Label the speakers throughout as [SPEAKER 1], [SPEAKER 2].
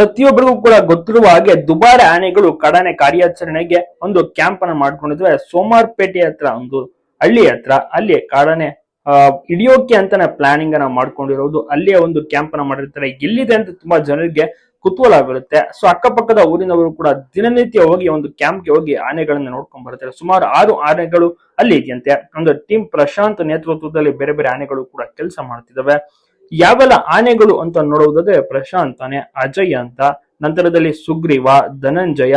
[SPEAKER 1] ಪ್ರತಿಯೊಬ್ಬರಿಗೂ ಕೂಡ ಗೊತ್ತಿರುವ ಹಾಗೆ ದುಬಾರಿ ಆನೆಗಳು ಕಡನೆ ಕಾರ್ಯಾಚರಣೆಗೆ ಒಂದು ಕ್ಯಾಂಪ್ ಅನ್ನ ಮಾಡ್ಕೊಂಡಿದ್ವೆ. ಸೋಮಾರ್ಪೇಟೆ ಹತ್ರ, ಒಂದು ಹಳ್ಳಿ ಹತ್ರ. ಅಲ್ಲಿ ಕಾಡನೆ ಹಿಡಿಯೋಕೆ ಅಂತಾನೆ ಪ್ಲಾನಿಂಗ್ ಅನ್ನ ಮಾಡ್ಕೊಂಡಿರೋದು. ಅಲ್ಲಿಯ ಒಂದು ಕ್ಯಾಂಪ್ ಅನ್ನ ಮಾಡಿರ್ತಾರೆ. ಎಲ್ಲಿದೆ ಅಂತ ತುಂಬಾ ಜನರಿಗೆ ಕುತೂಹಲ ಆಗಿರುತ್ತೆ ಸೊ ಅಕ್ಕಪಕ್ಕದ ಊರಿನವರು ಕೂಡ ದಿನನಿತ್ಯ ಹೋಗಿ ಒಂದು ಕ್ಯಾಂಪ್ಗೆ ಹೋಗಿ ಆನೆಗಳನ್ನ ನೋಡ್ಕೊಂಡ್ ಬರ್ತಾರೆ. ಸುಮಾರು ಆರು ಆನೆಗಳು ಅಲ್ಲಿ ಇದೆಯಂತೆ. ಒಂದು ಟೀಮ್ ಪ್ರಶಾಂತ್ ನೇತೃತ್ವದಲ್ಲಿ ಬೇರೆ ಬೇರೆ ಆನೆಗಳು ಕೂಡ ಕೆಲಸ ಮಾಡ್ತಿದ್ದಾವೆ ಯಾವೆಲ್ಲ ಆನೆಗಳು ಅಂತ ನೋಡುವುದಾದ್ರೆ ಪ್ರಶಾಂತ್ ಆನೆ ಅಜಯ್ ಅಂತ, ನಂತರದಲ್ಲಿ ಸುಗ್ರೀವ, ಧನಂಜಯ.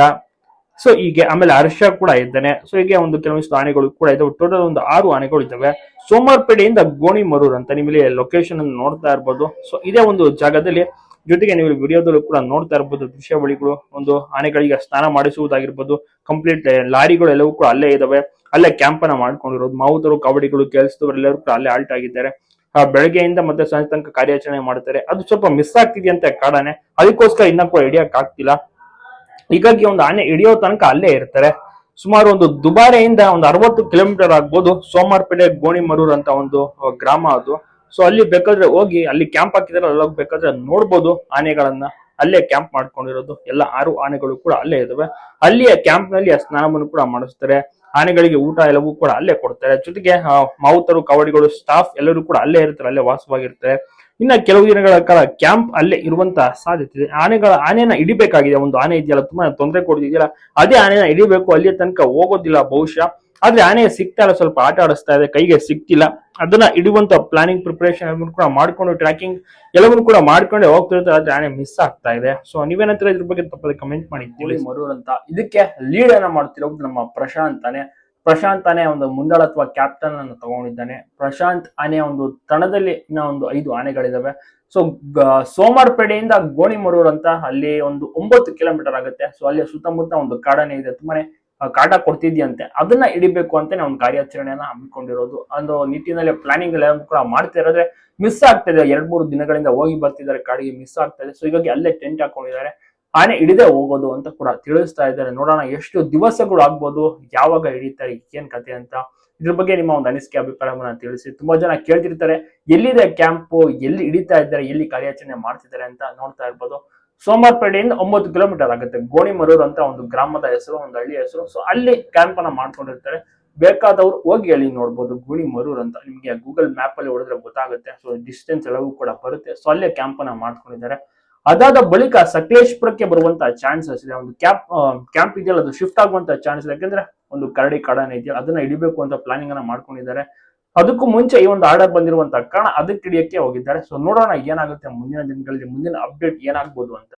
[SPEAKER 1] ಸೊ ಹೀಗೆ ಆಮೇಲೆ ಹರ್ಷ ಕೂಡ ಇದ್ದಾನೆ. ಸೊ ಹೀಗೆ ಒಂದು ಕೆಲವೊಂದಿಷ್ಟು ಆನೆಗಳು ಕೂಡ ಇದಾವೆ ಟೋಟಲ್ ಒಂದು ಆರು ಆನೆಗಳು ಇದ್ದಾವೆ. ಸೋಮಾರ್ಪೇಟೆಯಿಂದ ಗೋಣಿಮರೂರ್ ಅಂತ ನಿಮಗೆ ಲೊಕೇಶನ್ ಅನ್ನು ನೋಡ್ತಾ ಇರ್ಬೋದು. ಸೊ ಇದೇ ಒಂದು ಜಾಗದಲ್ಲಿ ಜೊತೆಗೆ ನೀವು ವಿಡಿಯೋದಲ್ಲೂ ಕೂಡ ನೋಡ್ತಾ ಇರ್ಬೋದು ದೃಶ್ಯಾವಳಿಗಳು. ಒಂದು ಆನೆಗಳಿಗೆ ಸ್ನಾನ ಮಾಡಿಸುವುದಾಗಿರ್ಬೋದು. ಕಂಪ್ಲೀಟ್ ಲಾರಿಗಳು ಎಲ್ಲವೂ ಕೂಡ ಅಲ್ಲೇ ಇದಾವೆ ಅಲ್ಲೇ ಕ್ಯಾಂಪನ್ನ ಮಾಡ್ಕೊಂಡಿರೋದು. ಮಾವುತರು ಕಬಡ್ಡಿಗಳು ಕೆಲಸದವರು ಎಲ್ಲರೂ ಕೂಡ ಅಲ್ಲೇ ಆಲ್ಟ್ ಆಗಿದ್ದಾರೆ. ಬೆಳಗ್ಗೆಯಿಂದ ಮತ್ತೆ ಸಂಜೆ ತನಕ ಕಾರ್ಯಾಚರಣೆ ಮಾಡ್ತಾರೆ. ಅದು ಸ್ವಲ್ಪ ಮಿಸ್ ಆಗ್ತಿದೆಯಂತೆ ಕಾಡಾನೆ. ಅದಕ್ಕೋಸ್ಕರ ಇನ್ನ ಕೂಡ ಹಿಡಿಯಕ್ ಆಗ್ತಿಲ್ಲ. ಹೀಗಾಗಿ ಒಂದು ಆನೆ ಹಿಡಿಯೋ ತನಕ ಅಲ್ಲೇ ಇರ್ತಾರೆ. ಸುಮಾರು ಒಂದು ದುಬಾರೆಯಿಂದ ಒಂದು ಅರವತ್ತು ಕಿಲೋಮೀಟರ್ ಆಗ್ಬೋದು. ಸೋಮಾರ್ಪೇಟೆ ಗೋಣಿಮರೂರ್ ಅಂತ ಒಂದು ಗ್ರಾಮ ಅದು. ಸೊ ಅಲ್ಲಿ ಬೇಕಾದ್ರೆ ಹೋಗಿ, ಅಲ್ಲಿ ಕ್ಯಾಂಪ್ ಹಾಕಿದ್ರೆ ಅಲ್ಲಿ ಹೋಗಿ ಬೇಕಾದ್ರೆ ನೋಡ್ಬೋದು ಆನೆಗಳನ್ನ. ಅಲ್ಲೇ ಕ್ಯಾಂಪ್ ಮಾಡ್ಕೊಂಡಿರೋದು. ಎಲ್ಲ ಆರು ಆನೆಗಳು ಕೂಡ ಅಲ್ಲೇ ಇದಾವೆ. ಅಲ್ಲಿಯ ಕ್ಯಾಂಪ್ನಲ್ಲಿ ಆ ಸ್ನಾನವನ್ನು ಕೂಡ ಮಾಡಿಸ್ತಾರೆ. ಆನೆಗಳಿಗೆ ಊಟ ಎಲ್ಲವೂ ಕೂಡ ಅಲ್ಲೇ ಕೊಡ್ತಾರೆ. ಜೊತೆಗೆ ಮಾವುತರು, ಕವಡಿಗಳು ಸ್ಟಾಫ್ ಎಲ್ಲರೂ ಕೂಡ ಅಲ್ಲೇ ಇರ್ತಾರೆ, ಅಲ್ಲೇ ವಾಸವಾಗಿರ್ತಾರೆ. ಇನ್ನ ಕೆಲವು ದಿನಗಳ ಕಾಲ ಕ್ಯಾಂಪ್ ಅಲ್ಲೇ ಇರುವಂತಹ ಸಾಧ್ಯತೆ ಇದೆ. ಆನೆಗಳ ಆನೆನ ಹಿಡಿಬೇಕಾಗಿದೆ. ಒಂದು ಆನೆ ಇದೆಯಲ್ಲ ತುಂಬಾ ತೊಂದರೆ ಕೊಡ್ತಿದೆಯಲ್ಲ ಅದೇ ಆನೆನ ಹಿಡಿಬೇಕು, ಅಲ್ಲಿಯ ತನಕ ಹೋಗೋದಿಲ್ಲ ಬಹುಶಃ. ಆದ್ರೆ ಆನೆ ಸಿಗ್ತಾ ಇಲ್ಲ, ಸ್ವಲ್ಪ ಆಟ ಆಡಿಸ್ತಾ ಇದೆ, ಕೈಗೆ ಸಿಗ್ತಿಲ್ಲ. ಅದನ್ನ ಇಡುವಂತ ಪ್ಲಾನಿಂಗ್ ಪ್ರಿಪರೇಷನ್ ಕೂಡ ಮಾಡ್ಕೊಂಡು ಟ್ರ್ಯಾಕಿಂಗ್ ಎಲ್ಲವನ್ನು ಕೂಡ ಮಾಡ್ಕೊಂಡೆ ಹೋಗ್ತಿರುತ್ತೆ ಆದ್ರೆ ಆನೆ ಮಿಸ್ ಆಗ್ತಾ ಇದೆ. ಸೊ ನೀವೇನಂತ ಇದ್ರ ಬಗ್ಗೆ ತಪ್ಪದೆ ಕಮೆಂಟ್ ಮಾಡಿ. ಮರೂರ್ ಅಂತ ಇದಕ್ಕೆ ಲೀಡ್ ಅನ್ನ ಮಾಡ್ತಿರೋದು ನಮ್ಮ ಪ್ರಶಾಂತ್ ಆನೆ ಪ್ರಶಾಂತ್ ಆನೆ ಒಂದು ಮುಂದಾಳತ್ವ ಕ್ಯಾಪ್ಟನ್ ಅನ್ನು ತಗೊಂಡಿದ್ದಾನೆ. ಪ್ರಶಾಂತ್ ಆನೆ ಒಂದು ತಣದಲ್ಲಿ ಇನ್ನ ಒಂದು ಐದು ಆನೆಗಳಿದಾವೆ. ಸೊ ಸೋಮಾರ್ಪೇಟೆಯಿಂದ ಗೋಣಿಮರೂರ್ ಅಂತ ಅಲ್ಲಿ ಒಂದು ಒಂಬತ್ತು ಕಿಲೋಮೀಟರ್ ಆಗುತ್ತೆ. ಸೊ ಅಲ್ಲಿ ಸುತ್ತಮುತ್ತ ಒಂದು ಕಾಡನೆ ಇದೆ. ತುಂಬಾನೇ ಕಾಟ ಕೊಡ್ತಿದ್ಯಂತೆ. ಅದನ್ನ ಹಿಡಿಬೇಕು ಅಂತಾನೆ ಒಂದು ಕಾರ್ಯಾಚರಣೆಯನ್ನ ಹಮ್ಮಿಕೊಂಡಿರೋದು. ಒಂದು ನಿಟ್ಟಿನಲ್ಲಿ ಪ್ಲಾನಿಂಗ್ ಎಲ್ಲ ಕೂಡ ಮಾಡ್ತಾ ಇರೋದ್ರೆ ಮಿಸ್ ಆಗ್ತಾ ಇದೆ. ಎರಡ್ ಮೂರು ದಿನಗಳಿಂದ ಹೋಗಿ ಬರ್ತಿದ್ದಾರೆ. ಕಾಡಿಗೆ ಮಿಸ್ ಆಗ್ತಾ ಇದೆ. ಸೊ ಹೀಗಾಗಿ ಅಲ್ಲೇ ಟೆಂಟ್ ಹಾಕೊಂಡಿದ್ದಾರೆ. ಆನೆ ಹಿಡಿದೇ ಹೋಗೋದು ಅಂತ ಕೂಡ ತಿಳಿಸ್ತಾ ಇದ್ದಾರೆ. ನೋಡೋಣ ಎಷ್ಟು ದಿವಸಗಳು ಆಗ್ಬೋದು, ಯಾವಾಗ ಹಿಡಿತಾರೆ, ಏನ್ ಕತೆ ಅಂತ. ಇದ್ರ ಬಗ್ಗೆ ನಿಮ್ಮ ಒಂದು ಅನಿಸಿಕೆ, ಅಭಿಪ್ರಾಯವನ್ನ ತಿಳಿಸಿ ತುಂಬಾ ಜನ ಕೇಳ್ತಿರ್ತಾರೆ. ಎಲ್ಲಿದೆ ಕ್ಯಾಂಪ್, ಎಲ್ಲಿ ಹಿಡಿತಾ ಇದ್ದಾರೆ, ಎಲ್ಲಿ ಕಾರ್ಯಾಚರಣೆ ಮಾಡ್ತಿದ್ದಾರೆ ಅಂತ ನೋಡ್ತಾ ಇರ್ಬೋದು. ಸೋಮವಾರಪೇಟೆಯಿಂದ ಒಂಬತ್ತು ಕಿಲೋಮೀಟರ್ ಆಗುತ್ತೆ. ಗೋಣಿಮರೂರ್ ಅಂತ ಒಂದು ಗ್ರಾಮದ ಹೆಸರು, ಒಂದು ಹಳ್ಳಿ ಹೆಸರು. ಸೊ ಅಲ್ಲಿ ಕ್ಯಾಂಪ್ ಅನ್ನ ಮಾಡ್ಕೊಂಡಿರ್ತಾರೆ. ಬೇಕಾದವರು ಹೋಗಿ ಅಲ್ಲಿ ನೋಡ್ಬೋದು. ಗುಣಿ ಮರೂರ್ ಅಂತ ನಿಮ್ಗೆ ಗೂಗಲ್ ಮ್ಯಾಪ್ ಅಲ್ಲಿ ಹೊಡೆದ್ರೆ ಗೊತ್ತಾಗುತ್ತೆ. ಸೊ ಡಿಸ್ಟೆನ್ಸ್ ಎಲ್ಲವೂ ಕೂಡ ಬರುತ್ತೆ. ಸೊ ಅಲ್ಲೇ ಕ್ಯಾಂಪ್ ಅನ್ನ ಮಾಡ್ಕೊಂಡಿದ್ದಾರೆ. ಅದಾದ ಬಳಿಕ ಸಕಲೇಶ್ಪುರಕ್ಕೆ ಬರುವಂತ ಚಾನ್ಸಸ್ ಇದೆ. ಒಂದು ಕ್ಯಾಂಪ್ ಕ್ಯಾಂಪ್ ಇದೆಯಲ್ಲ, ಅದು ಶಿಫ್ಟ್ ಆಗುವಂತ ಚಾನ್ಸ್ ಇದೆ. ಯಾಕಂದ್ರೆ ಒಂದು ಕರಡಿ ಕಾಡಾನೆ ಇದೆಯಲ್ಲ, ಅದನ್ನ ಹಿಡಿಬೇಕು ಅಂತ ಪ್ಲಾನಿಂಗ್ ಅನ್ನ ಮಾಡ್ಕೊಂಡಿದ್ದಾರೆ. ಅದಕ್ಕೂ ಮುಂಚೆ ಈ ಒಂದು ಆರ್ಡರ್ ಬಂದಿರುವಂತ ಕಾರಣ ಅದಕ್ಕೆ ಹಿಡಿಯಕ್ಕೆ ಹೋಗಿದ್ದಾರೆ. ಸೊ ನೋಡೋಣ ಏನಾಗುತ್ತೆ ಮುಂದಿನ ದಿನಗಳಲ್ಲಿ, ಮುಂದಿನ ಅಪ್ಡೇಟ್ ಏನಾಗ್ಬೋದು ಅಂತ.